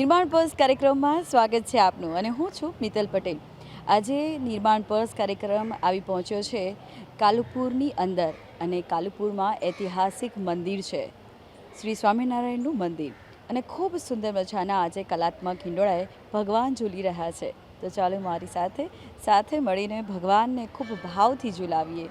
નિર્માણ પર્સ કાર્યક્રમમાં સ્વાગત છે આપનું અને હું છું મિતલ પટેલ. આજે નિર્માણ પર્સ કાર્યક્રમ આવી પહોંચ્યો છે કાલુપુરની અંદર અને કાલુપુરમાં ઐતિહાસિક મંદિર છે. શ્રી સ્વામિનારાયણનું મંદિર અને ખૂબ સુંદર મજાના આજે કલાત્મક હિંડોળાએ ભગવાન ઝૂલી રહ્યા છે. તો ચાલો મારી સાથે સાથે મળીને ભગવાનને ખૂબ ભાવથી ઝૂલાવીએ.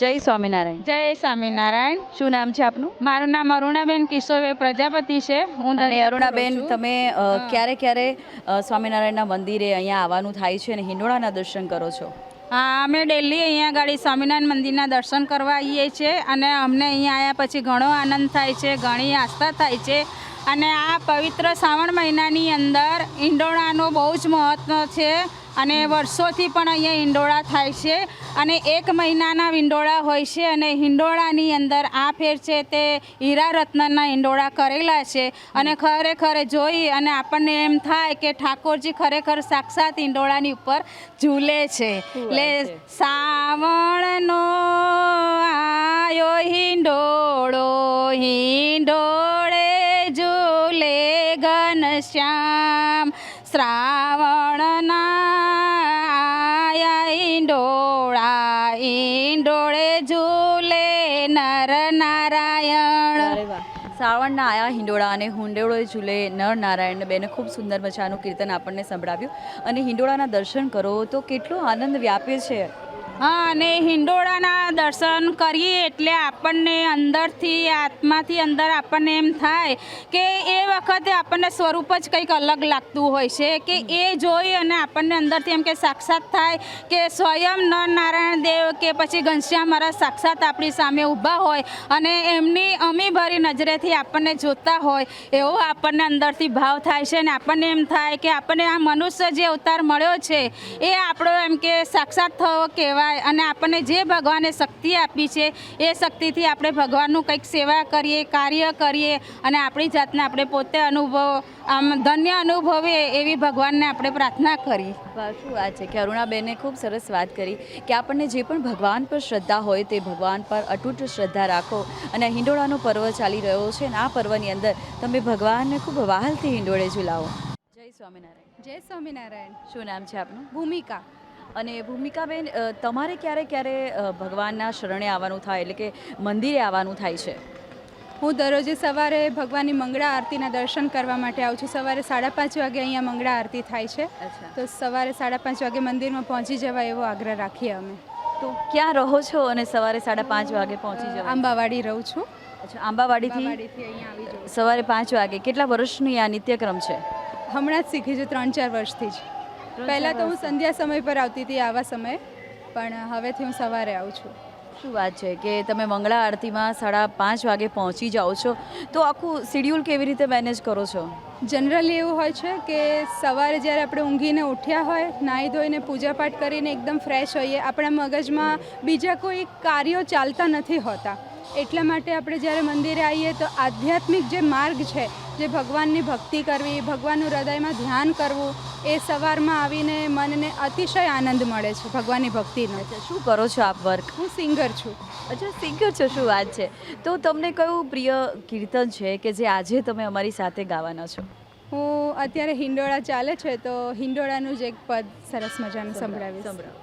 જય સ્વામિનારાયણ. જય સ્વામિનારાયણ. શું નામ છે આપનું? મારું નામ અરુણાબેન કિશોરભાઈ પ્રજાપતિ છે. હું અને અરુણાબેન તમે ક્યારે ક્યારે સ્વામિનારાયણના મંદિરે અહીંયા આવવાનું થાય છે અને હિંડોળાના દર્શન કરો છો? હા અમે ડેલી અહીંયા ગાડી સ્વામિનારાયણ મંદિરના દર્શન કરવા આવીએ છીએ અને અમને અહીંયા આવ્યા પછી ઘણો આનંદ થાય છે ઘણી આસ્થા થાય છે. અને આ પવિત્ર શ્રાવણ મહિનાની અંદર ઇંડોળાનું બહુ જ મહત્ત્વ છે. અને વર્ષોથી પણ અહીંયા હિંડોળા થાય છે અને એક મહિનાના હિંડોળા હોય છે અને હિંડોળાની અંદર આ ફેર છે તે હીરા રત્નના હિંડોળા કરેલા છે અને ખરેખર જોઈ અને આપણને એમ થાય કે ઠાકોરજી ખરેખર સાક્ષાત હિંડોળાની ઉપર ઝૂલે છે એટલે. સાવણનો આયો હિંડોળો હિંડોળે ઝૂલે ઘનશ્યામ શ્રાવણના આયા ઈંડોળા, ઈંડોળે ઝૂલે નર નારાયણ. શ્રાવણના આયા હિંડોળા અને હુંડોળો ઝૂલે નર નારાયણ. બેને ખૂબ સુંદર મજાનું કીર્તન આપણને સંભળાવ્યું. અને હિંડોળાના દર્શન કરો તો કેટલો આનંદ વ્યાપે છે. અને હિંડોળાના દર્શન કરીએ એટલે આપણને અંદરથી, આત્માથી અંદર આપણને એમ થાય કે એ વખતે આપણને સ્વરૂપ જ કંઈક અલગ લાગતું હોય છે, કે એ જોઈ અને આપણને અંદરથી એમ કે સાક્ષાત થાય કે સ્વયં નર નારાયણ દેવ કે પછી ઘનશ્યામ મહારાજ સાક્ષાત આપણી સામે ઊભા હોય અને એમની અમીભરી નજરેથી આપણને જોતા હોય, એવો આપણને અંદરથી ભાવ થાય છે અને આપણને એમ થાય કે આપણને આ મનુષ્ય જે અવતાર મળ્યો છે, એ આપણો એમ કે સાક્ષાત થયો કહેવાય અને આપણને જે ભગવાને શક્તિ આપી છે એ શક્તિથી આપણે ભગવાનનું કંઈક સેવા કરીએ કાર્ય કરીએ અને આપણી જાતને આપણે પોતે અનુભવ આમ ધન્ય અનુભવે એવી ભગવાનને આપણે પ્રાર્થના કરી. શું વાત છે કે અરુણાબેને ખૂબ સરસ વાત કરી કે આપણને જે પણ ભગવાન પર શ્રદ્ધા હોય તે ભગવાન પર અતૂટ શ્રદ્ધા રાખો અને હિંડોળાનો પર્વ ચાલી રહ્યો છે અને આ પર્વની અંદર તમે ભગવાનને ખૂબ વાહલથી હિંડોળે ઝુલાવો. જય સ્વામિનારાયણ. જય સ્વામિનારાયણ. શું નામ છે આપનું? ભૂમિકા. અને ભૂમિકાબેન તમારે ક્યારે ક્યારે ભગવાનના શરણે આવવાનું થાય? એટલે કે મંદિરે આવવાનું થાય છે? હું દરરોજે સવારે ભગવાનની મંગળા આરતીના દર્શન કરવા માટે આવું છું. સવારે સાડા પાંચ વાગે અહીંયા મંગળા આરતી થાય છે. તો સવારે સાડા પાંચ વાગે મંદિરમાં પહોંચી જવાય એવો આગ્રહ રાખીએ અમે. તો ક્યાં રહો છો અને સવારે સાડા પાંચ વાગે પહોંચી જવા આંબાવાડી રહું છું. અચ્છા આંબાવાડીથી સવારે પાંચ વાગે. કેટલા વર્ષની આ નિત્યક્રમ છે? હમણાં જ શીખી છે ત્રણ ચાર વર્ષથી જ. પહેલાં તો હું સંધ્યા સમય પર આવતી હતી આવા સમયે. પણ હવેથી હું સવારે આવું છું. શું વાત છે કે તમે મંગળા આરતીમાં સાડા પાંચ વાગે પહોંચી જાઓ છો? તો આખું શિડ્યુલ કેવી રીતે મેનેજ કરો છો? જનરલી એવું હોય છે કે સવારે જ્યારે આપણે ઊંઘીને ઉઠ્યા હોય નાહી ધોઈને પૂજાપાઠ કરીને એકદમ ફ્રેશ હોઈએ આપણા મગજમાં બીજા કોઈ કાર્યો ચાલતા નથી હોતા. એટલા માટે આપણે જ્યારે મંદિરે આવીએ તો આધ્યાત્મિક જે માર્ગ છે જે ભગવાનની ભક્તિ કરવી ભગવાનનું હૃદયમાં ધ્યાન કરવું એ સવારમાં આવીને મનને અતિશય આનંદ મળે છે ભગવાનની ભક્તિનો. શું કરો છો આપ વર્ક? હું સિંગર છું. અચ્છા સિંગર છો શું વાત છે. તો તમને કયું પ્રિય કીર્તન છે કે જે આજે તમે અમારી સાથે ગાવાના છો? હું અત્યારે હિંડોળા ચાલે છે તો હિંડોળાનું જ એક પદ સરસ મજાનું સંભળાવીશ. સંભળાવો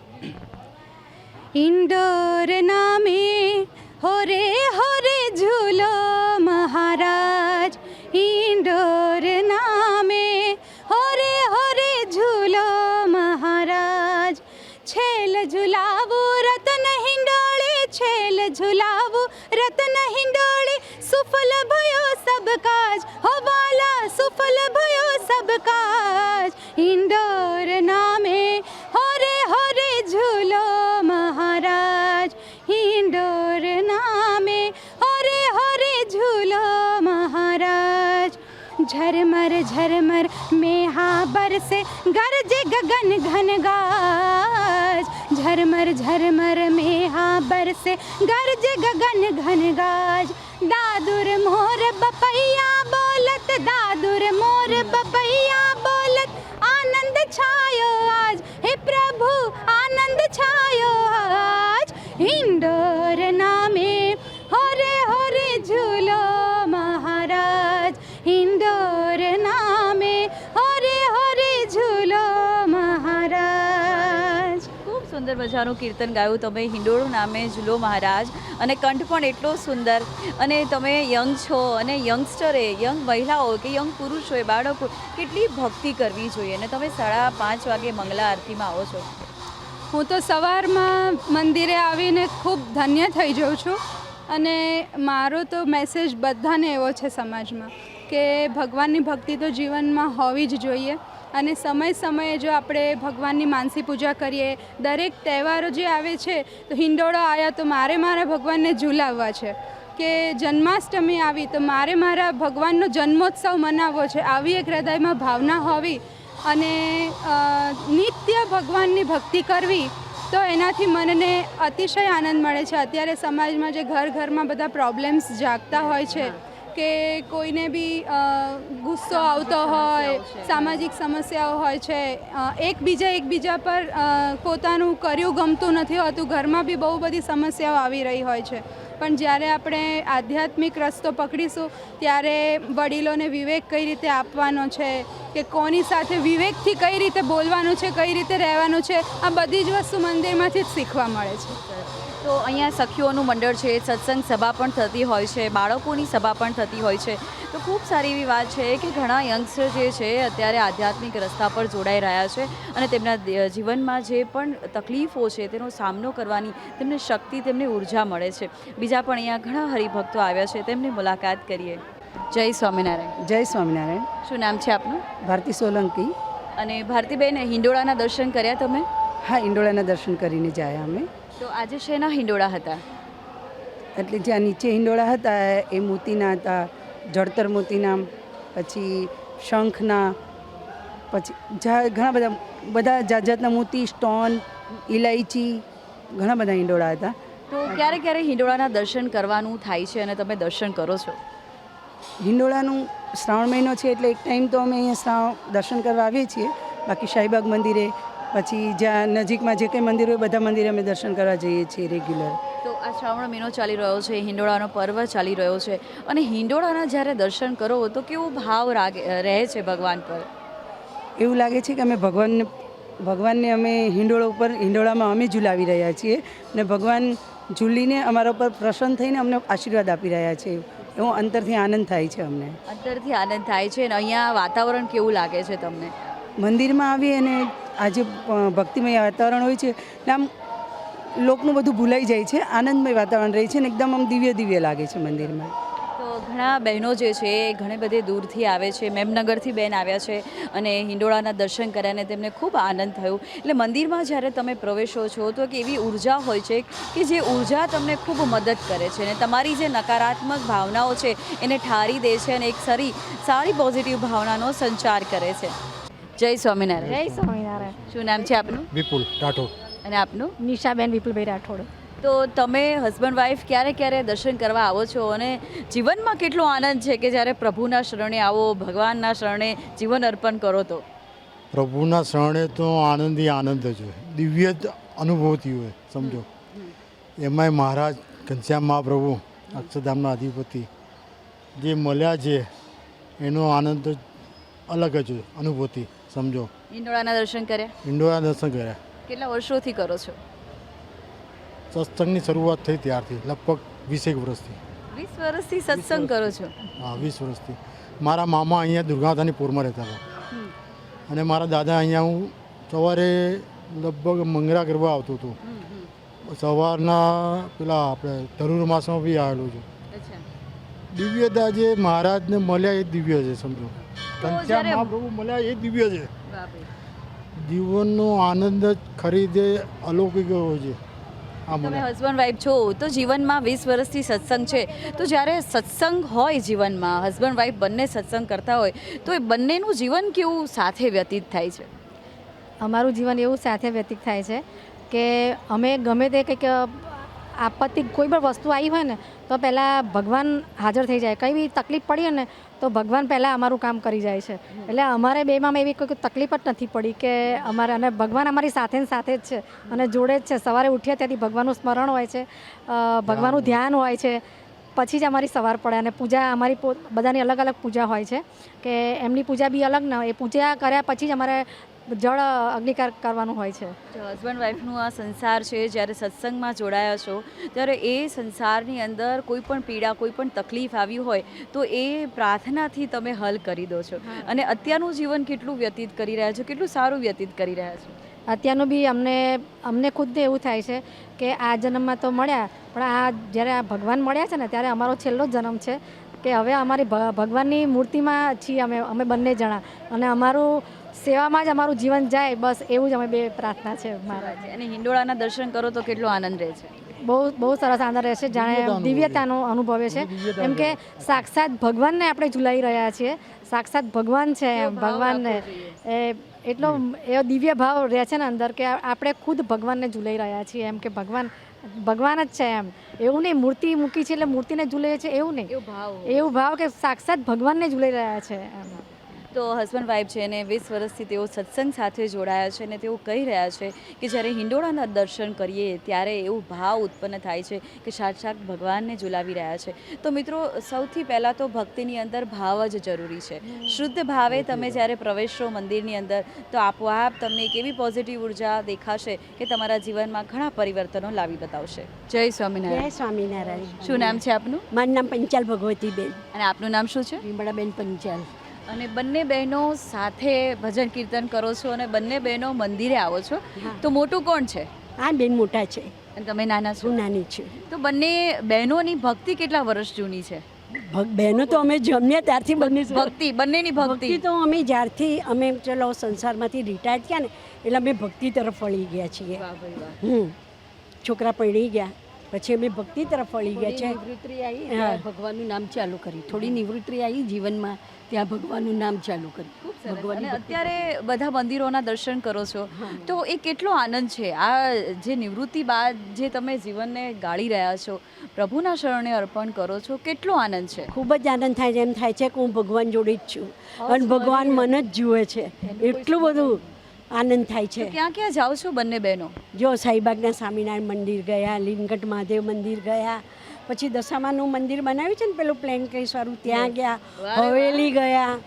ઇન્દોર નામે હોરે હોરે ઝૂલો મહારાજ. ઇન્દોર નામે, હોરે હોરે ઝૂલો મહારાજ. છેલ ઝુલાવું રતન હિંડોળે, છેલ ઝુલાવું રતન હિંડોળે. સુફલ ભયો સબ કાજ હો વાલા સુફલ ભયો સબ કાજ. ઇન્દોર નામે ઝરમર ઝરમર મેહા બરસે ગરજે ગગન ઘન ગાજ ઝરમર ઝરમર મેહા બરસે ગરજે ગગન ઘન ગાજ દાદુર મોર બપૈયા બોલત દાદુર મોર મજાનું કીર્તન ગાયું. તમે હિંડોળું નામે ઝૂલો મહારાજ. અને કંઠ પણ એટલો સુંદર. અને તમે યંગ છો અને યંગસ્ટરે, યંગ મહિલાઓ કે યંગ પુરુષોએ, બાળકો કેટલી ભક્તિ કરવી જોઈએ. અને તમે સાડા પાંચ વાગે મંગલા આરતીમાં આવો છો. હું તો સવારમાં મંદિરે આવીને ખૂબ ધન્ય થઈ જાઉં છું. અને મારો તો મેસેજ બધાને એવો છે સમાજમાં કે ભગવાનની ભક્તિ તો જીવનમાં હોવી જ જોઈએ. અને સમય સમયે જો આપણે ભગવાનની માનસી પૂજા કરીએ, દરેક તહેવારો જે આવે છે, તો હિંડોળો આવ્યા તો મારે મારા ભગવાનને ઝૂલાવવા છે. કે જન્માષ્ટમી આવી તો મારે મારા ભગવાનનો જન્મોત્સવ મનાવવો છે. આવી એક હૃદયમાં ભાવના હોવી અને નિત્ય ભગવાનની ભક્તિ કરવી, તો એનાથી મનને અતિશય આનંદ મળે છે. અત્યારે સમાજમાં જે ઘર ઘરમાં બધા પ્રોબ્લેમ્સ જાગતા હોય છે કે કોઈને બી ગુસ્સો આવતો હોય, સામાજિક સમસ્યાઓ હોય છે એકબીજા એકબીજા પર પોતાનું કર્યું ગમતું નથી હોતું, ઘરમાં બી બહુ બધી સમસ્યાઓ આવી રહી હોય છે. પણ જ્યારે આપણે આધ્યાત્મિક રસ્તો પકડીશું, ત્યારે વડીલોને વિવેક કઈ રીતે આપવાનો છે, કે કોની સાથે વિવેકથી કઈ રીતે બોલવાનું છે, કઈ રીતે રહેવાનું છે, આ બધી જ વસ્તુ મંદિરમાંથી જ શીખવા મળે છે. તો અહીંયા સખીઓનું મંડળ છે સત્સંગ સભા પણ થતી હોય છે બાળકોની સભા પણ થતી હોય છે. તો ખૂબ સારી એવી વાત છે કે ઘણા યંગસ્ટર જે છે અત્યારે આધ્યાત્મિક રસ્તા પર જોડાઈ રહ્યા છે અને તેમના જીવનમાં જે પણ તકલીફો છે તેનો સામનો કરવાની તેમને શક્તિ તેમને ઊર્જા મળે છે. બીજા પણ અહીંયા ઘણા હરિભક્તો આવ્યા છે તેમની મુલાકાત કરીએ. જય સ્વામિનારાયણ. જય સ્વામિનારાયણ. શું નામ છે આપનું? ભારતી સોલંકી. અને ભારતીબેન હિંડોળાના દર્શન કર્યા તમે? હા ઇંડોળાના દર્શન કરીને જાય અમે. તો આજે શેના હિંડોળા હતા? એટલે જ્યાં નીચે હિંડોળા હતા એ મોતીના હતા જળતર મોતીના પછી શંખના પછી ઘણા બધા બધા જાત જાતના મોતી સ્ટોન ઇલાયચી ઘણા બધા હિંડોળા હતા. તો ક્યારે ક્યારે હિંડોળાના દર્શન કરવાનું થાય છે અને તમે દર્શન કરો છો? હિંડોળાનું શ્રાવણ મહિનો છે એટલે એક ટાઈમ તો અમે અહીંયા શ્રાવણ દર્શન કરવા આવીએ છીએ. બાકી શાહીબાગ મંદિરે પછી જ્યાં નજીકમાં જે કંઈ મંદિર હોય બધા મંદિરે અમે દર્શન કરવા જઈએ છીએ રેગ્યુલર તો આ શ્રાવણ મહિનો ચાલી રહ્યો છે હિંડોળાનો પર્વ ચાલી રહ્યો છે. અને હિંડોળાના જ્યારે દર્શન કરો તો કેવો ભાવ રાગે રહે છે ભગવાન પર? એવું લાગે છે કે અમે ભગવાનને ભગવાનને અમે હિંડોળા ઉપર હિંડોળામાં અમે ઝુલાવી રહ્યા છીએ. અને ભગવાન ઝૂલીને અમારા ઉપર પ્રસન્ન થઈને અમને આશીર્વાદ આપી રહ્યા છે. એવો અંતરથી આનંદ થાય છે અમને. અંતરથી આનંદ થાય છે. અને અહીંયા વાતાવરણ કેવું લાગે છે તમને? મંદિરમાં આવી અને આજે જે ભક્તિમય વાતાવરણ હોય છે, એટલે આમ લોકનું બધું ભૂલાઈ જાય છે, આનંદમય વાતાવરણ રહે છે અને એકદમ આમ દિવ્ય દિવ્ય લાગે છે મંદિરમાં. ઘણા બહેનો જે છે, એ ઘણી બધી દૂરથી આવે છે, મેમનગરથી બેન આવ્યા છે અને હિંડોળાના દર્શન કર્યા અને તેમને ખૂબ આનંદ થયો. એટલે મંદિરમાં જ્યારે તમે પ્રવેશો છો, તો એક એવી ઊર્જા હોય છે કે જે ઊર્જા તમને ખૂબ મદદ કરે છે અને તમારી જે નકારાત્મક ભાવનાઓ છે, એને ઠારી દે છે અને એક સારી સારી પોઝિટિવ ભાવનાનો સંચાર કરે છે. જય સ્વામિનારાયણ. જય સ્વામિનારાયણ. શું નામ છે આપનું? વિપુલ રાઠોડ. અને આપનું? નિશાબેન વિપુલભાઈ રાઠોડ. તો તમે હસબન્ડ વાઈફ ક્યારે ક્યારે દર્શન કરવા આવો છો? અને જીવનમાં કેટલો આનંદ છે કે જ્યારે પ્રભુના શરણે આવો ભગવાનના શરણે જીવન અર્પણ કરો તો? પ્રભુના શરણે તો આનંદી આનંદ જ હોય. દિવ્ય જ અનુભૂતિ હોય સમજો. એમાંય મહારાજ ઘનશ્યામ મહાપ્રભુ અક્ષરધામના અધિપતિ જે મળ્યા છે એનો આનંદ અલગ જ હોય અનુભૂતિ. સમજો. હિંડોળાના દર્શન કર્યા? ઇન્ડોરા દર્શન કર્યા. કેટલા વર્ષોથી કરો છો? સત્સંગની શરૂઆત થઈ ત્યારથી લગભગ વીસેક વર્ષથી. વીસ વર્ષથી સત્સંગ કરો છો? હા વીસ વર્ષથી. મારા મામા અહીંયા દુર્ગાધાની પૂરમાં રહેતા હતા. અને મારા દાદા અહીંયા હું સવારે લગભગ મંગરા કરવા આવતો હતો. સવારના પેલા આપણે ધનુર માસમાં બી આવેલું છું. દિવ્યતા જે મહારાજને મળ્યા એ દિવ્ય છે સમજો. ઘનશ્યામ મહાપ્રભુ મળ્યા એ દિવ્ય છે. જીવનનો આનંદ જ ખરીદે અલૌકિક હોય છે. તમે હસબન્ડ વાઈફ છો તો જીવનમાં વીસ વર્ષથી સત્સંગ છે. તો જ્યારે સત્સંગ હોય જીવનમાં હસબન્ડ વાઈફ બંને સત્સંગ કરતા હોય તો એ બંનેનું જીવન કેવું સાથે વ્યતીત થાય છે? અમારું જીવન એવું સાથે વ્યતીત થાય છે કે અમે ગમે તે કંઈક આપત્તિ કોઈ પણ વસ્તુ આવી હોય ને તો પહેલાં ભગવાન હાજર થઈ જાય. કંઈ બી તકલીફ પડી હોય ને તો ભગવાન પહેલાં અમારું કામ કરી જાય છે. એટલે અમારે બેમાં એવી કોઈ તકલીફ જ નથી પડી કે અમારે અને ભગવાન અમારી સાથે ને સાથે જ છે અને જોડે જ છે. સવારે ઉઠીએ ત્યાંથી ભગવાનનું સ્મરણ હોય છે ભગવાનનું ધ્યાન. હોય છે પછી જ અમારી સવાર પડે અને પૂજા અમારી બધાની અલગ અલગ પૂજા હોય છે કે એમની પૂજા બી અલગ ના એ પૂજા કર્યા પછી જ અમારે જળ અગ્નિકાર કરવાનું હોય છે. હસબન્ડ વાઈફનું આ સંસાર છે જ્યારે સત્સંગમાં જોડાયા છો ત્યારે એ સંસારની અંદર કોઈ પણ પીડા કોઈ પણ તકલીફ આવી હોય તો એ પ્રાર્થનાથી તમે હલ કરી દો છો. અને અત્યારનું જીવન કેટલું વ્યતીત કરી રહ્યા છો? કેટલું સારું વ્યતીત કરી રહ્યા છો? અત્યારનું બી અમને અમને ખુદને એવું થાય છે કે આ જન્મમાં તો મળ્યા પણ આ જ્યારે આ ભગવાન મળ્યા છે ને ત્યારે અમારો છેલ્લો જન્મ છે. કે હવે અમારી ભ- ભગવાનની મૂર્તિમાં છીએ અમે અમે બંને જણા. અને અમારું સેવામાં જ અમારું જીવન જાય બસ એવું જ અમે બે પ્રાર્થના છે મારા. અને હિંડોળાના દર્શન કરો તો કેટલો આનંદ રહે છે? બહુ બહુ સરસ આનંદ રહેશે જાણે દિવ્યતાનો અનુભવે છે. એમ કે સાક્ષાત ભગવાનને આપણે ઝુલાઈ રહ્યા છીએ. સાક્ષાત ભગવાન છે એમ ભગવાનને એ એટલો એવો દિવ્ય ભાવ રહે છે ને અંદર કે આપણે ખુદ ભગવાનને ઝુલાઈ રહ્યા છીએ એમ કે ભગવાન ભગવાન જ છે એમ. એવું નહીં મૂર્તિ મૂકી છે એટલે મૂર્તિને ઝૂલે છે એવું નહીં. એવું ભાવ કે સાક્ષાત ભગવાનને ઝૂલાઈ રહ્યા છે એમ. તો હસબન્ડ વાઈફ છે અને વીસ વર્ષથી તેઓ સત્સંગ સાથે જોડાયા છે અને તેઓ કહી રહ્યા છે કે જ્યારે હિંડોળાના દર્શન કરીએ ત્યારે એવું ભાવ ઉત્પન્ન થાય છે કે સાક્ષાત ભગવાનને ઝુલાવી રહ્યા છે. તો મિત્રો સૌથી પહેલાં તો ભક્તિની અંદર ભાવ જ જરૂરી છે. શુદ્ધ ભાવે તમે જ્યારે પ્રવેશો મંદિરની અંદર તો આપોઆપ તમને એક એવી પોઝિટિવ ઊર્જા દેખાશે કે તમારા જીવનમાં ઘણા પરિવર્તનો લાવી બતાવશે. જય જય સ્વામિનારાયણ. સ્વામિનારાયણ શું નામ છે આપનું? મારું નામ પંચાલ ભગવતીબેન. અને આપનું નામ શું છે? વિમળાબેન પંચાલ. અને બંને બહેનો સાથે ભજન કીર્તન કરો છો અને બંને બહેનો મંદિરે આવો છો. તો મોટું કોણ છે? આ બેન મોટા છે. અને તમે નાના છો? નાની છું. તો બંને બહેનોની ભક્તિ કેટલા વર્ષ જૂની છે? બહેનો તો અમે જમ્યા ત્યારથી બંને ભક્તિ બંનેની ભક્તિ. તો અમે જ્યારથી અમે ચલો સંસારમાંથી રિટાયર થયા ને એટલે અમે ભક્તિ તરફ વળી ગયા છીએ. હમ. છોકરા પડી ગયા. પછી અમે ભક્તિ તરફ વળી ગયા છે. નિવૃત્તિ આવી હા. ભગવાનનું નામ ચાલુ કરી થોડી નિવૃત્તિ આવી જીવનમાં ત્યાં ભગવાનનું નામ ચાલુ કરી ખૂબ સરસ. ભગવાનની અને ભક્તિ. અત્યારે બધા મંદિરોના દર્શન કરો છો. તો એ કેટલો આનંદ છે? આ જે નિવૃત્તિ બાદ જે તમે જીવનને ગાળી રહ્યા છો પ્રભુના શરણે અર્પણ કરો છો કેટલો આનંદ છે? ખૂબ જ આનંદ થાય છે. એમ થાય છે કે હું ભગવાન જોડે જ છું. અને ભગવાન મને જ જુએ છે. એટલું બધું આનંદ થાય છે. ક્યાં ક્યાં જાઓ છો બંને બહેનો? જો સાઈબાગના સ્વામિનારાયણ મંદિર ગયા લીમગઢ મહાદેવ મંદિર ગયા પછી દશામાનું મંદિર બનાવ્યું છે ને પેલું પ્લેન કેસવાળું ત્યાં ગયા હવેલી ગયા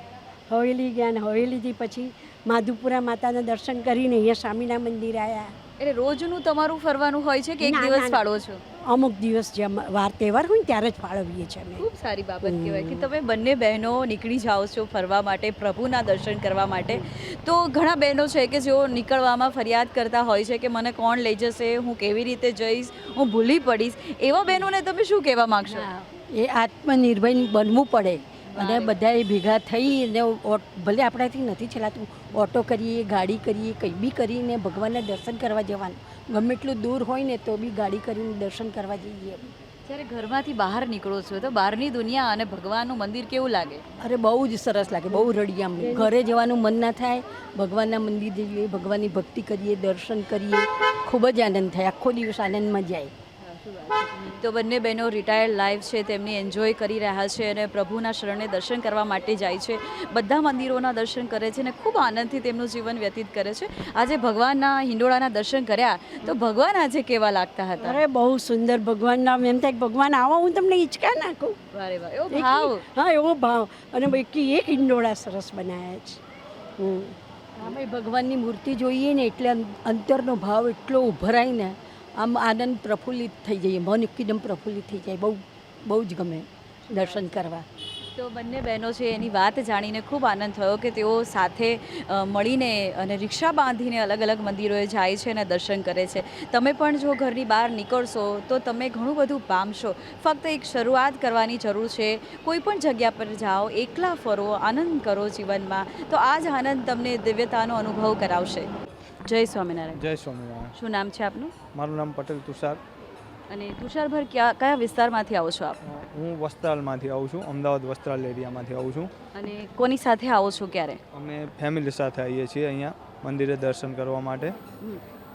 હવેલી ગયા ને હવેલીથી પછી માધુપુરા માતાના દર્શન કરીને અહીંયા સ્વામિનારાયણ મંદિર આવ્યા એટલે રોજનું તમારું ફરવાનું હોય છે કે એક ના, દિવસ ના, ના. છો? અમુક દિવસ જેમ વાર તહેવાર હોય ને ત્યારે જ ફાળવીએ છીએ અમે. ખૂબ સારી બાબત કહેવાય કે તમે બંને બહેનો નીકળી જાઓ છો ફરવા માટે પ્રભુના દર્શન કરવા માટે. તો ઘણા બહેનો છે કે જેઓ નીકળવામાં ફરિયાદ કરતા હોય છે કે મને કોણ લઈ જશે હું કેવી રીતે જઈશ હું ભૂલી પડીશ. એવા બહેનોને તમે શું કહેવા માંગશો? એ આત્મનિર્ભર બનવું પડે. અને બધાએ ભેગા થઈને ભલે આપણાથી નથી ચલાતું ઓટો કરીએ ગાડી કરીએ કંઈ બી કરીને ભગવાનના દર્શન કરવા જવાનું. ગમે એટલું દૂર હોય ને તો બી ગાડી કરીને દર્શન કરવા જઈએ. જ્યારે ઘરમાંથી બહાર નીકળો છો તો બહારની દુનિયા અને ભગવાનનું મંદિર કેવું લાગે? અરે બહુ જ સરસ લાગે બહુ રડિયામ. ઘરે જવાનું મન ના થાય ભગવાનના મંદિર જઈએ ભગવાનની ભક્તિ કરીએ દર્શન કરીએ ખૂબ જ આનંદ થાય આખો દિવસ આનંદમાં જાય. તો બંને બહેનો રિટાયર્ડ લાઈફ છે તેમની એન્જોય કરી રહ્યા છે અને પ્રભુના શરણે દર્શન કરવા માટે જાય છે. બધા મંદિરોના દર્શન કરે છે અને ખૂબ આનંદથી તેમનું જીવન વ્યતીત કરે છે. આજે ભગવાનના હિંડોળાના દર્શન કર્યા તો ભગવાન આજે કેવા લાગતા હતા? અરે બહુ સુંદર ભગવાન નામ. એમ થાય ભગવાન આવો હું તમને હિંચકા નાખું. વારે વાહ એવો ભાવ. હા એવો ભાવ. અને બાકી એક હિંડોળા સરસ બનાવ્યા છે. હમ. આમે ભગવાનની મૂર્તિ જોઈએ ને એટલે અંતરનો ભાવ એટલો ઉભરાય ને આમ આનંદ પ્રફુલ્લિત થઈ જઈએ, મન એકદમ પ્રફુલ્લિત થઈ જાય, બહુ બહુ જ ગમે દર્શન કરવા. તો બંને બહેનો છે, એની વાત જાણીને ખૂબ આનંદ થયો કે તેઓ સાથે મળીને અને રિક્ષા બાંધીને અલગ અલગ મંદિરોએ જાય છે અને દર્શન કરે છે. તમે પણ જો ઘરની બહાર નીકળશો, તો તમે ઘણું બધું પામશો. ફક્ત એક શરૂઆત કરવાની જરૂર છે. કોઈ પણ જગ્યા પર જાઓ, એકલા ફરો, આનંદ કરો જીવનમાં, તો આ જ આનંદ તમને દિવ્યતાનો અનુભવ કરાવશે. જય સ્વામિનારાયણ. જય સ્વામિનારાયણ. શું નામ છે આપનું? મારું નામ પટેલ તુષાર. અને તુષારભર કયા કયા વિસ્તારમાંથી આવો છો આપ? હું વસ્ત્રાલમાંથી આવું છું અમદાવાદ વસ્ત્રાલ એરિયામાંથી આવું છું. અને કોની સાથે આવો છો ક્યારે? અમે ફેમિલી સાથે આવીએ છીએ અહીંયા મંદિરે દર્શન કરવા માટે.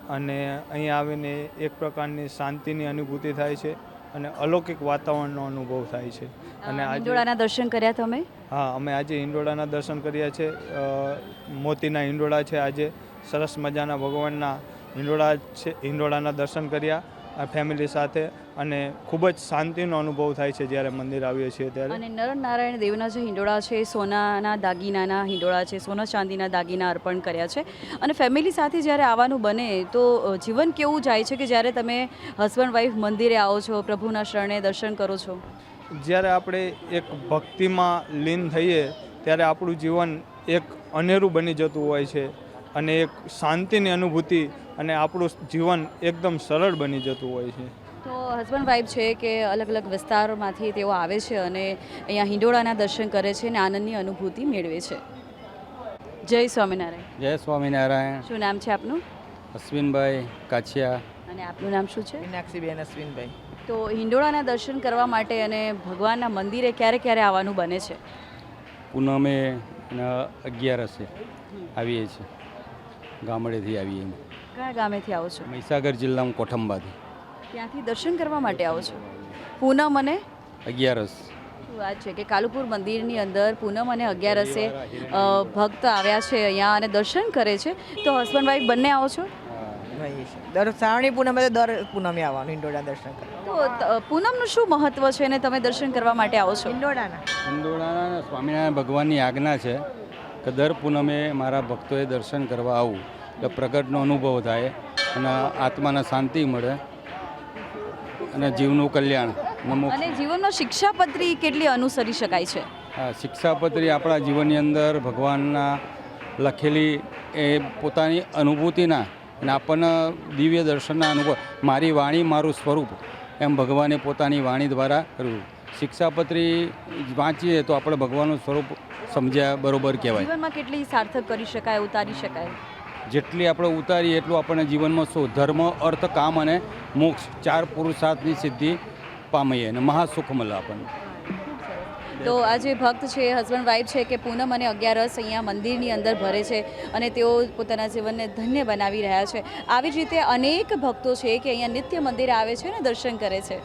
અને અહીંયા આવીને એક પ્રકારની શાંતિની અનુભૂતિ થાય છે અને અલૌકિક વાતાવરણનો અનુભવ થાય છે. અને હિંડોળાના દર્શન કર્યા તમે? હા અમે આજે હિંડોળાના દર્શન કર્યા છે. મોતીના હિંડોળા છે આજે. સરસ મજાના ભગવાનના હિંડોળા છે હિંડોળાના દર્શન કર્યા આ ફેમિલી સાથે અને ખૂબ જ શાંતિનો અનુભવ થાય છે જ્યારે મંદિર આવીએ છીએ ત્યારે. અને નરનારાયણ દેવના જે હિંડોળા છે સોનાના દાગીનાના હિંડોળા છે સોના ચાંદીના દાગીના અર્પણ કર્યા છે. અને ફેમિલી સાથે જ્યારે આવવાનું બને તો જીવન કેવું જાય છે કે જ્યારે તમે હસબન્ડ વાઈફ મંદિરે આવો છો પ્રભુના શરણે દર્શન કરો છો? જ્યારે આપણે એક ભક્તિમાં લીન થઈએ ત્યારે આપણું જીવન એક અનેરું બની જતું હોય છે. અને એક શાંતિની અનુભૂતિ અને આપણું જીવન એકદમ સરળ બની જતું હોય છે. તો હસબન્ડ વાઈફ છે કે અલગ અલગ વિસ્તારોમાંથી તેઓ આવે છે અને અહીંયા હિંડોળાના દર્શન કરે છે અને આનંદની અનુભૂતિ મેળવે છે? જય સ્વામિનારાયણ. જય સ્વામિનારાયણ. શું નામ છે આપનું? અશ્વિનભાઈ કાછિયા. અને આપનું નામ શું છે? મીનાક્ષીબેન અશ્વિનભાઈ. તો હિંડોળાના દર્શન કરવા માટે અને ભગવાનના મંદિરે ક્યારે ક્યારે આવવાનું બને છે? પૂનમે અગિયારસે આવીએ છીએ. ગામડેથી આવીએ કયા ગામેથી આવો છો? મહીસાગર જિલ્લામાં કોઠંબાથી. ત્યાંથી દર્શન કરવા માટે આવો છો? પૂનમ અને? અગિયારસ. શું વાત છે કે કાલુપુર મંદિરની અંદર પૂનમ અને અગિયારસે ભક્ત આવ્યા છે અહીંયા અને દર્શન કરે છે. તો હસબન્ડ વાઈફ બંને આવો છો? દર શ્રાવણી પૂનમે તો દર પૂનમે આવવાનું હિંડોળા દર્શન કરવા. તો પૂનમનું શું મહત્વ છે અને તમે દર્શન કરવા માટે આવો છો? હિંડોળાના. હિંદોળાના સ્વામિનારાયણ ભગવાનની આજ્ઞા છે કે દર પૂનમે મારા ભક્તોએ દર્શન કરવા આવું એટલે પ્રગટનો અનુભવ થાય અને આત્માને શાંતિ મળે અને જીવનું કલ્યાણ. અને જીવનમાં શિક્ષાપત્રી કેટલી અનુસરી શકાય છે? હા શિક્ષાપત્રી આપણા જીવનની અંદર ભગવાનના લખેલી એ પોતાની અનુભૂતિના અને આપણને દિવ્ય દર્શનના અનુભવ મારી વાણી મારું સ્વરૂપ એમ ભગવાને પોતાની વાણી દ્વારા કર્યું. શિક્ષાપત્રી વાંચીએ તો આપણે ભગવાનનું સ્વરૂપ સમજ્યા બરોબર કહેવાય. જીવનમાં કેટલી સાર્થક કરી શકાય ઉતારી શકાય? જેટલી આપણે ઉતારીએ એટલું આપણને જીવનમાં શું ધર્મ અર્થ કામ અને મોક્ષ ચાર પુરુષાર્થની સિદ્ધિ પામીએ અને મહાસુખ મળે આપણને. તો આ જે ભક્ત છે હસબન્ડ વાઈફ છે કે પૂનમ અને અગિયારસ અહીંયા મંદિરની અંદર ભરે છે અને તેઓ પોતાના જીવનને ધન્ય બનાવી રહ્યા છે. આવી જ રીતે અનેક ભક્તો છે કે અહીંયા નિત્ય મંદિરે આવે છે અને દર્શન કરે છે.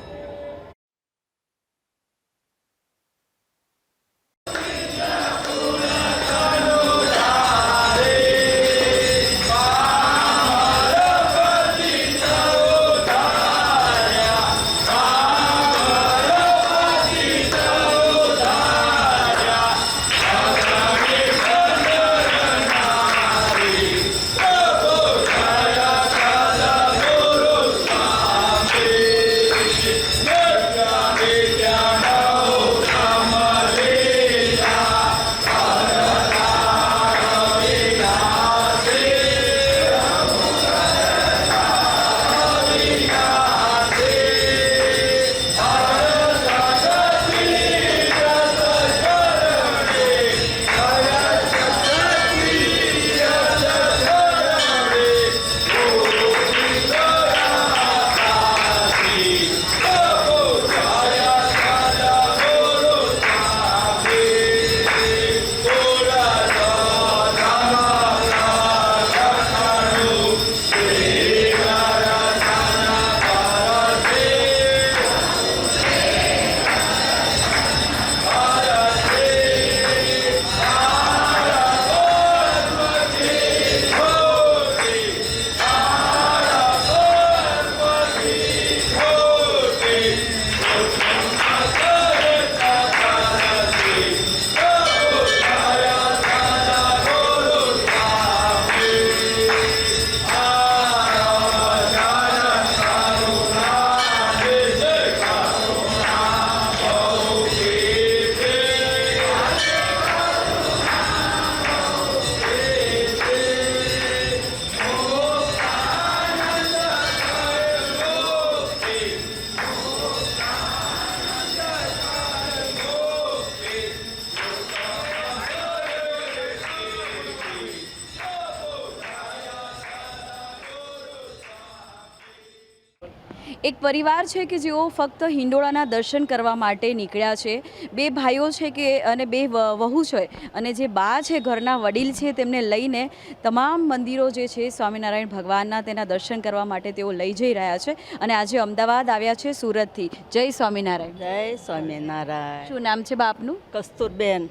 એક પરિવાર છે કે જેઓ ફક્ત હિંડોળાના દર્શન કરવા માટે નીકળ્યા છે. બે ભાઈઓ છે કે અને બે વહુ છે અને જે બા છે ઘરના વડીલ છે તેમને લઈને તમામ મંદિરો જે છે સ્વામિનારાયણ ભગવાનના તેના દર્શન કરવા માટે તેઓ લઈ જઈ રહ્યા છે અને આજે અમદાવાદ આવ્યા છે સુરતથી. જય સ્વામિનારાયણ. જય સ્વામિનારાયણ. શું નામ છે બાપનું? કસ્તુરબેન.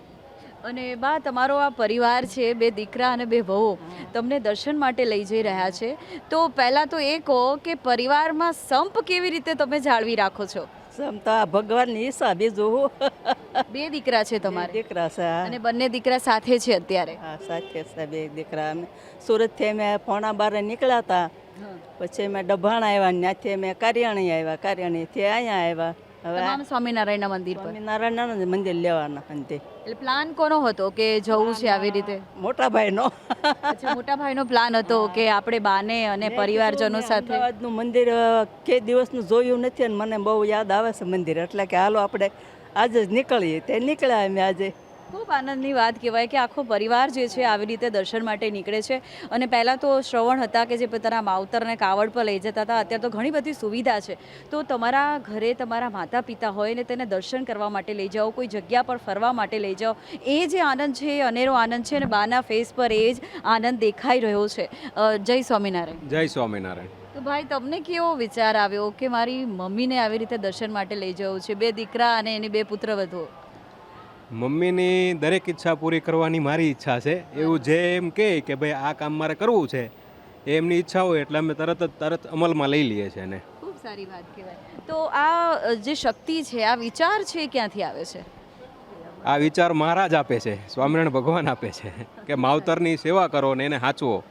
અને બા તમારો આ પરિવાર છે બે દીકરા અને બે વહુ તમને દર્શન માટે લઈ જઈ રહ્યા છે. તો પહેલાં તો એ કહો કે પરિવારમાં સંપ કેવી રીતે તમે જાળવી રાખો છો? સમતા ભગવાનની સાબે જોવું. બે દીકરા છે તમારે? દીકરા છે અને બંને દીકરા સાથે છે અત્યારે? હા સાથે છે બે દીકરા. અમે સુરતથી અમે પોણા બારે નીકળ્યા હતા પછી અમે ડભાણ આવ્યા ત્યાંથી અમે કારિયાણી આવ્યા કારિયાણીથી અહીંયા આવ્યા. હવે સ્વામિનારાયણના મંદિર સ્વામિનારાયણના મંદિર લેવાના અંતે. એટલે પ્લાન કોનો હતો કે જવું છે આવી રીતે? મોટા ભાઈનો અચ્છા મોટા ભાઈનો પ્લાન હતો કે આપણે બાને અને પરિવારજનો સાથે? અમદાવાદનું મંદિર કે દિવસનું જોયું નથી અને મને બહુ યાદ આવે છે મંદિર. એટલે કે હાલો આપણે આજે જ નીકળીએ. તે નીકળ્યા અમે આજે. ખૂબ આનંદની વાત કહેવાય કે આખો પરિવાર જે છે આવી રીતે દર્શન માટે નીકળે છે. અને પહેલાં તો શ્રવણ હતા કે જે પોતાના માવતરને કાવડ પર લઈ જતા હતા અત્યારે તો ઘણી બધી સુવિધા છે. તો તમારા ઘરે તમારા માતા પિતા હોય ને તેને દર્શન કરવા માટે લઈ જાઓ કોઈ જગ્યા પર ફરવા માટે લઈ જાઓ એ જે આનંદ છે એ અનેરો આનંદ છે અને બાના ફેસ પર એ જ આનંદ દેખાઈ રહ્યો છે. જય સ્વામિનારાયણ. જય સ્વામિનારાયણ. તો ભાઈ તમને કેવો વિચાર આવ્યો કે મારી મમ્મીને આવી રીતે દર્શન માટે લઈ જવું છે? બે દીકરા અને એની બે પુત્ર વધુ. મમ્મીની દરેક ઈચ્છા પૂરી કરવાની મારી ઈચ્છા છે. એવું જે એમ કહે કે ભાઈ આ કામ મારે કરવું છે એમની ઈચ્છા હોય એટલે અમે તરત જ તરત અમલમાં લઈ લઈએ છીએ એને. ખૂબ સારી વાત કહેવાય. તો આ જે શક્તિ છે આ વિચાર છે ક્યાંથી આવે છે? આ વિચાર મહારાજ આપે છે સ્વામિનારાયણ ભગવાન આપે છે કે માવતરની સેવા કરો ને એને સાચવો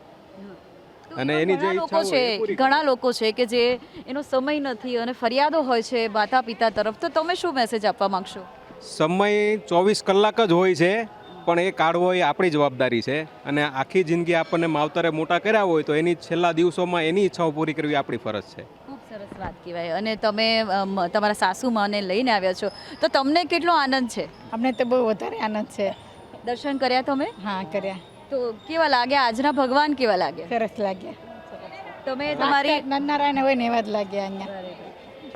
અને એની જે લોકો છે ઘણા લોકો છે કે જે એનો સમય નથી અને ફરિયાદો હોય છે માતા પિતા તરફ. તો તમે શું મેસેજ આપવા માંગશો? સમય ચોવીસ કલાક જ હોય છે પણ એ કાઢવો એ આપણી જવાબદારી છે. અને આખી જિંદગી આપણને માવતરે મોટા કર્યા હોય તો એની છેલ્લા દિવસોમાં એની ઈચ્છાઓ પૂરી કરવી આપણી ફરજ છે. ખૂબ સરસ વાત કહેવાય. અને તમે તમારા તમારા સાસુમાને લઈને આવ્યા છો. તો તમને કેટલો આનંદ છે? અમને તો બહુ વધારે આનંદ છે. દર્શન કર્યા તમે? હા કર્યા. તો કેવા લાગ્યા? આજના ભગવાન કેવા લાગ્યા? સરસ લાગ્યા. તમે તમારી નારાયણ હોય ને એવા જ લાગ્યા અહીંયા.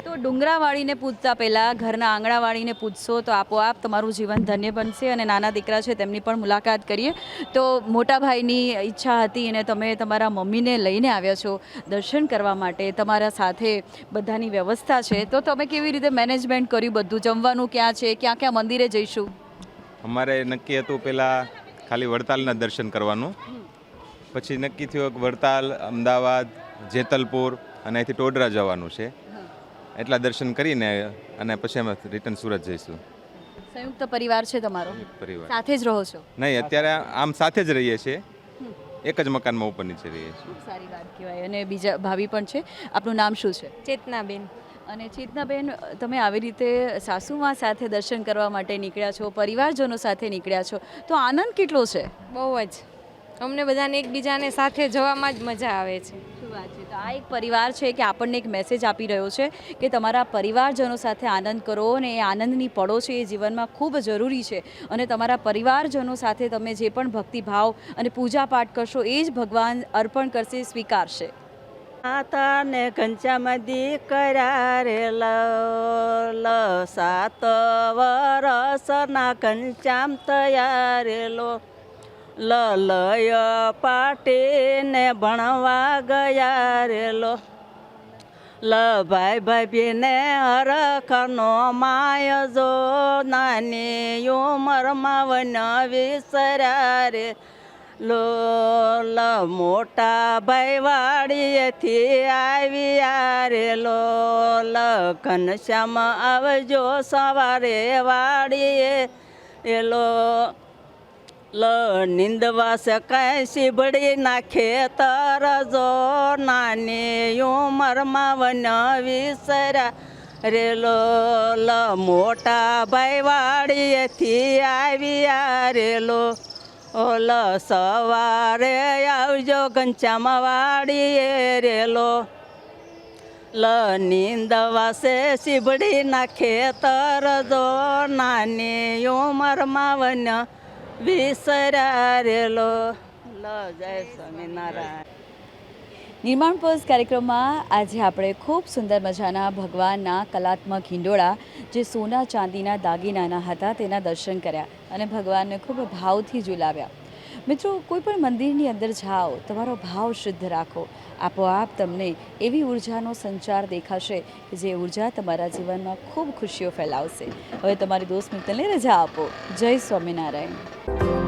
તો ડુંગરાવાળીને પૂછતા પહેલાં ઘરના આંગણાવાળીને પૂછશો તો આપોઆપ તમારું જીવન ધન્ય બનશે અને નાના દીકરા છે તેમની પણ મુલાકાત કરીએ. તો મોટા ભાઈની ઈચ્છા હતી અને તમે તમારા મમ્મીને લઈને આવ્યા છો દર્શન કરવા માટે, તમારા સાથે બધાની વ્યવસ્થા છે. તો તમે કેવી રીતે મેનેજમેન્ટ કર્યું બધું? જમવાનું ક્યાં છે? ક્યાં ક્યાં મંદિરે જઈશું? અમારે નક્કી હતું પહેલાં ખાલી વડતાલના દર્શન કરવાનું. પછી નક્કી થયું વડતાલ, અમદાવાદ, જેતલપુર અને અહીંથી ટોડરા જવાનું છે. એટલા દર્શન કરીને અને પછી અમે રિટર્ન સુરત જઈશું. સંયુક્ત પરિવાર છે તમારો? પરિવાર. સાથે જ રહો છો? નહીં અત્યારે આમ સાથે જ રહીએ છીએ. એક જ મકાનમાં ઉપર નીચે રહીએ છીએ. ખૂબ સારી વાત કહેવાય અને બીજા ભાભી પણ છે. આપનું નામ શું છે? ચેતનાબેન. અને ચેતનાબેન તમે આવી રીતે સાસુમાં સાથે દર્શન કરવા માટે નીકળ્યા છો પરિવારજનો સાથે નીકળ્યા છો તો આનંદ કેટલો છે? બહુ જ. અમને બધાને એકબીજાને સાથે જવામાં જ મજા આવે છે. આ એક પરિવાર છે કે આપણને એક મેસેજ આપી રહ્યો છે કે તમારા પરિવારજનો સાથે આનંદ કરો અને એ આનંદની પડો છે એ જીવનમાં ખૂબ જરૂરી છે. અને તમારા પરિવારજનો સાથે તમે જે પણ ભક્તિભાવ અને પૂજા પાઠ કરશો એ જ ભગવાન અર્પણ કરશે, સ્વીકારશે. માતાને ઘંચામાં દીકરા રે લ, સાત વરસના ઘંચામ તૈયારેલો લ લય પાટીને ભણવા ગયા રેલો લ. ભાઈ ભાભીને હરખનો માય જો નાની ઉંમરમાં વન વિસર્યા રે. લો, લ મોટા ભાઈ વાડીએથી આવ્યા રે લો. લ ઘનશ્યામ આવજો સવારે વાડીએ. એલો લ નિંદવા શકાય શીબડી નાખે તરજો નાની ઉંમરમાં વન વિસર્યા. રેલો લ મોટા ભાઈ વાડીએથી આવ્યા રેલો ઓલ સવારે આવજો ઘંચામાં વાડીએ રેલો લ. નિંદવાસે સીબડી નાખે તરજો નાની ઉંમરમાં વન વિસરારેલો લ, જય સ્વામિનારાયણ. નિર્માણ પર્સ કાર્યક્રમમાં આજે આપણે ખૂબ સુંદર મજાના ભગવાનના કલાત્મક હિંડોળા, જે સોના ચાંદીના દાગીનાના હતા, તેના દર્શન કર્યા અને ભગવાનને ખૂબ ભાવથી ઝુલાવ્યા. મિત્રો કોઈ પણ મંદિરની અંદર જાઓ, તમારો ભાવ શુદ્ધ રાખો. આપોઆપ તમને એવી ઉર્જાનો સંચાર દેખાશે કે જે ઊર્જા તમારા જીવનમાં ખૂબ ખુશીઓ ફેલાવશે. હવે તમારી દોસ્ત મિત્રને રજા આપો. જય સ્વામિનારાયણ.